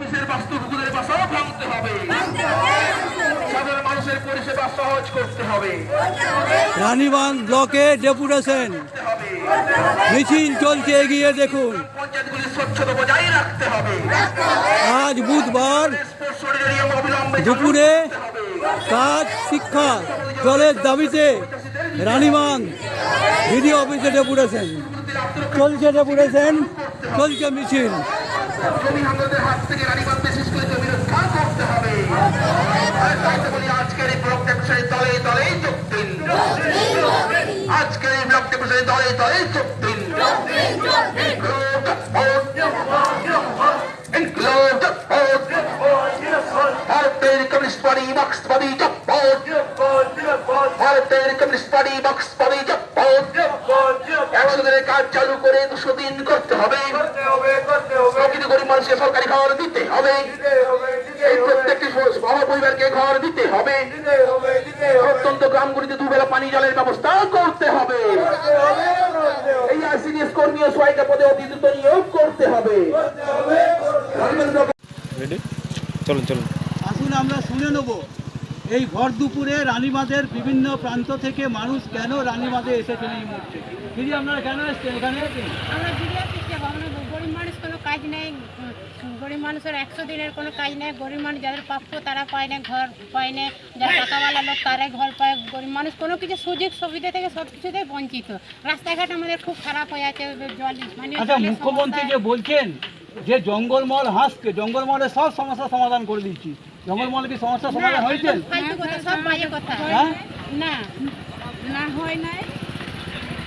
অফিসের বাস্তুকুকুরের বাসাও ভাঙতে হবে। সাধারণ মানুষের পরিষেবা সহজ করতে হবে। রানীবাঁধ ব্লকে ডেপুটেশন। করতে মিছিল চলছে এগিয়ে দেখুন। পঞ্চায়েতগুলি স্বচ্ছতা বজায় রাখতে হবে। আজ বুধবার দুপুরে কাজ শিক্ষা জলের দাবিতে রানীবাঁধ ভিডিও অফিসে ডেপুটেশন। চলছে ডেপুটেশন চলছে মিছিল। জমি হাঙ্গরদের হাত থেকে রানীবাদ বিশেষ করে জমি রক্ষা করতে হবে। আজকের এই ব্লক ব্যবসায়ী দলে দলে যোগ দিন। আজকের এই ব্লক ব্যবসায়ী দলে দলে যোগ দিন। কাজ চালু করে দুশো দিন করতে হবে। প্রকৃত গরিব মানুষকে সরকারি ঘর দিতে হবে। এই প্রত্যেকটি পরিবারকে ঘর দিতে হবে। প্রত্যন্ত গ্রামগুলিতে দুবেলা পানি জলের ব্যবস্থা করতে হবে। এই আইসিডিএস কর্মী ও সহায়িকা পদে অতি দ্রুত নিয়োগ করতে হবে। চলুন চলুন। আসুন আমরা শুনে নেব। এই ভর দুপুরে রানীবাঁধের বিভিন্ন প্রান্ত থেকে মানুষ কেন রানীবাঁধে এসেছেন এই মুহূর্তে? দিদি আপনারা কেন এসছেন? এখানে আমরা জিজ্ঞাসা করছি আমরা গরিব মানুষ কোনো কাজ নেই গরিব মানুষের একশো দিনের কোনো কাজ নেই গরিব মানুষ যাদের প্রাপ্য তারা পায় না ঘর পায় না যারা টাকাওয়ালা লোক তারাই ঘর পায় গরিব মানুষ কোনো কিছু সুযোগ সুবিধা থেকে সব কিছুতেই বঞ্চিত রাস্তাঘাট আমাদের খুব খারাপ হয়ে আছে জল মানে আচ্ছা মুখ্যমন্ত্রী যে বলছেন যে জঙ্গলমহল হাসকে জঙ্গলমহলের সব সমস্যার সমাধান করে দিচ্ছি জঙ্গলমহল কি সমস্যার সমাধান হয়েছে একদম ফালতু কথা, সব বাজে কথা হ্যাঁ না না হয় নাই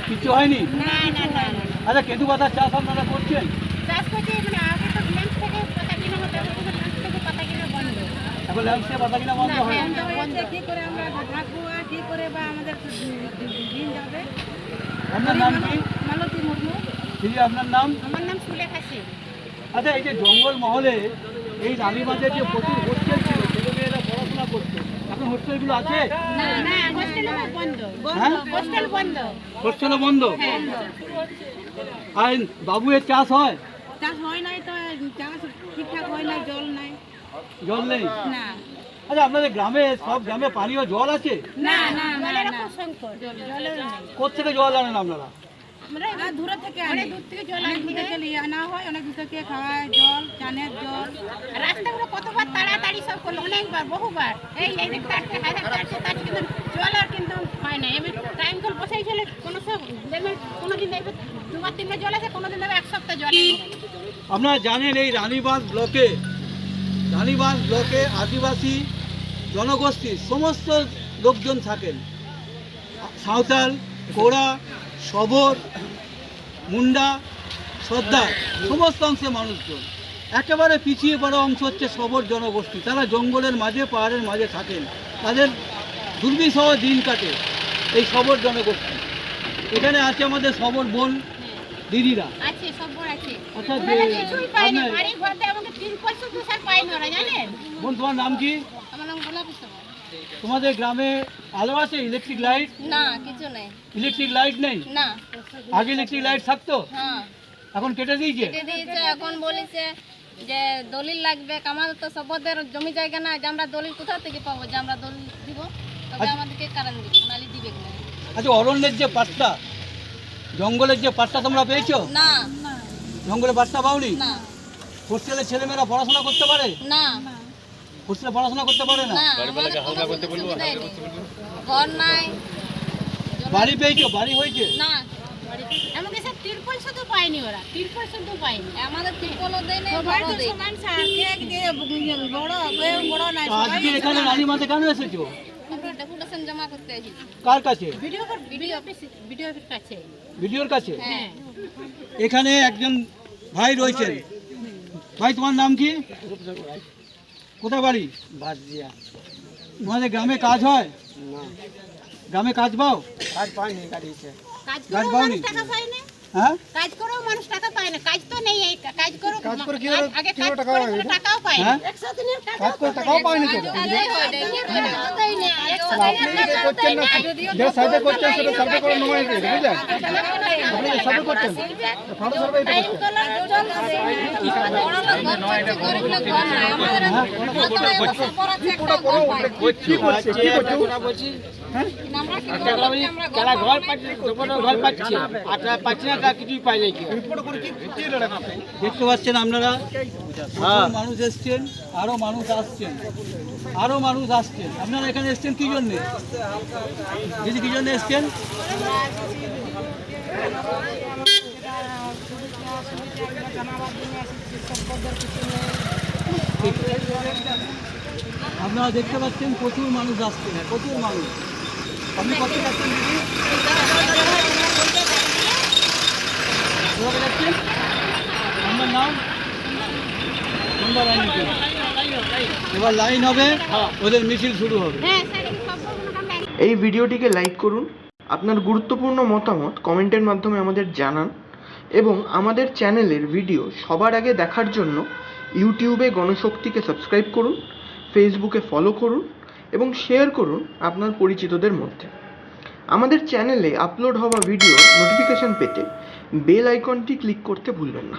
কিছু হয়নি না না না আচ্ছা কেঁদু পাতার চাষ আপনারা করছেন? চাষ করছি মানে আগে তো ল্যাম্প থেকে পাতা কিনা হতো এখন ল্যাম্প থেকে পাতা কিনা বন্ধ। এখন ল্যাম্পসে পাতা কিনা বন্ধ হয়। কি করে আমরা থাকব আর কি করে বা আমাদের দিন যাবে? আপনার নাম কি? মালতী মুর্মু। দিদি আপনার নাম? আমার নাম সুলেখা সিং আচ্ছা এই যে জঙ্গল মহলে এই রানীবাঁধে যে প্রচুর হোস্টেল ছিল ছেলেমেয়েরা পড়াশোনা করতো হোস্টেলগুলো আছে? না না হোস্টেল বন্ধ। হ্যাঁ? হোস্টেলও বন্ধ? আর বাবুয়ের চাষ হয়? চাষ হয় নাই তো চাষ ঠিকঠাক হয় নাই জল নাই। জল নেই? না। আচ্ছা আপনাদের গ্রামে সব গ্রামে পানীয় জল আছে? না জল আনেন আপনারা? আমরা দূরে থেকে অনেক দূর থেকে জল অনেক দূর থেকে নিয়ে আনা হয় অনেক দূর থেকে খাওয়ায় জল চানের জল। রাস্তাগুলো কতবার তাড়াতাড়ি সব করল? অনেকবার বহুবার। এই এই দিক তাড়তে হাজার তাড়ছে তাড়ছে কিন্তু জল আর কিন্তু হয় না। এবার টাইম কল বসেই চলে কোনো সব কোনো দিন দেখবে দুবার তিনবার জল আছে কোনো দিন দেখবে এক সপ্তাহ জল আপনারা জানেন এই রানীবাঁধ ব্লকে রানীবাঁধ ব্লকে আদিবাসী জনগোষ্ঠীর সমস্ত লোকজন থাকেন। সাঁওতাল কোড়া সবর মুন্ডা সর্দার সমস্ত অংশের মানুষজন। একেবারে পিছিয়ে পড়া অংশ হচ্ছে সবর জনগোষ্ঠী। তারা জঙ্গলের মাঝে পাহাড়ের মাঝে থাকেন। তাদের দুর্বিষহ দিন কাটে এই সবর জনগোষ্ঠী। এখানে আছে আমাদের সবর বোন দিদিরা। আচ্ছা, বোন তোমার নাম কি? আমার নাম গোলাপি তোমাদের গ্রামে আলো আছে? ইলেকট্রিক লাইট না কিছু নেই। ইলেকট্রিক লাইট নেই? না। আগে ইলেকট্রিক লাইট থাকতো? হ্যাঁ। এখন কেটে দিয়েছে? কেটে দিয়েছে এখন বলেছে যে দলিল লাগবে। আমাদের তো সবদের জমি জায়গা না যে আমরা দলিল কোথা থেকে পাবো? যে আমরা দলিল দিব তবে আচ্ছা। আমাদেরকে কারণ দিবে নালি দিবে কিনা। আচ্ছা অরণ্যের যে পাট্টা জঙ্গলের যে পাট্টা তোমরা পেয়েছ? না। জঙ্গলের পাট্টা পাওনি? না। হোস্টেলের ছেলেমেয়েরা পড়াশোনা করতে পারে? না। হোস্টেলে পড়াশোনা করতে পারে না। ঘর নাই। বাড়ি পেয়েছ? বাড়ি হয়েছে? না। স্যার পায়নি ওরা পায়নি। আমাদের ত্রিপলও দেয় নেই। তো আজকে এখানে রানীমাতে কেন এসেছ? ডেপুটেশন জমা করতে এসেছি কার কাছে? BDO BDO office BDO office কাছে। ভিডিওর কাছে? হ্যাঁ। এখানে একজন ভাই রয়েছেন। ভাই তোমার নাম কি? কোথায় বাড়ি? বাজিয়া তোমাদের গ্রামে কাজ হয়? গ্রামে কাজ পাও? কাজ পাইনি গাড়িতে। কাজ কাজ পাওনি? টাকা না হ্যাঁ? কাজ করেও মানুষ টাকা পায় না। কাজ তো নেই এই কাজ করে কাজ করে কি আগে কাজ করে টাকা করে পায় কোনো টাকাও পায় না। হ্যাঁ? একশো কাজ করে টাকাও পাইনি তো? তাহলেই হয় daily হয় না। টাকাই আপনি যে করছেন না। যে সাইডে করছেন সেটা সাইডে করে নমাই দিয়ে বুঝলেন? আপনারা যে সার্ভে করতেন ফটো সার্ভে এটা টাইম কলার জল বড় লোক ঘর পাচ্ছে ঘর পাচ্ছে ঘর আর যারা না কিছুই দেখতে পাচ্ছেন আপনারা প্রচুর মানুষ এসছেন আরও মানুষ আসছেন আরও মানুষ আসছেন। আপনারা এখানে এসছেন কি জন্যে? দিদি কি জন্য এসছেন? আপনারা দেখতে পাচ্ছেন প্রচুর মানুষ আসছেন প্রচুর মানুষ। আপনি কত যাচ্ছেন দিদি কোথায় যাচ্ছেন আপনার নাম কোনবার লাইন দিতে? এবার লাইন হবে ওদের মিছিল শুরু হবে। হ্যাঁ এই এই ভিডিওটিকে লাইক করুন আপনার গুরুত্বপূর্ণ মতামত কমেন্টের মাধ্যমে আমাদের জানান এবং আমাদের চ্যানেলের ভিডিও সবার আগে দেখার জন্য ইউটিউবে গণশক্তিকে সাবস্ক্রাইব করুন ফেসবুকে ফলো করুন এবং শেয়ার করুন আপনার পরিচিতদের মধ্যে। আমাদের চ্যানেলে আপলোড হওয়া ভিডিও নোটিফিকেশন পেতে বেল আইকনটি ক্লিক করতে ভুলবেন না।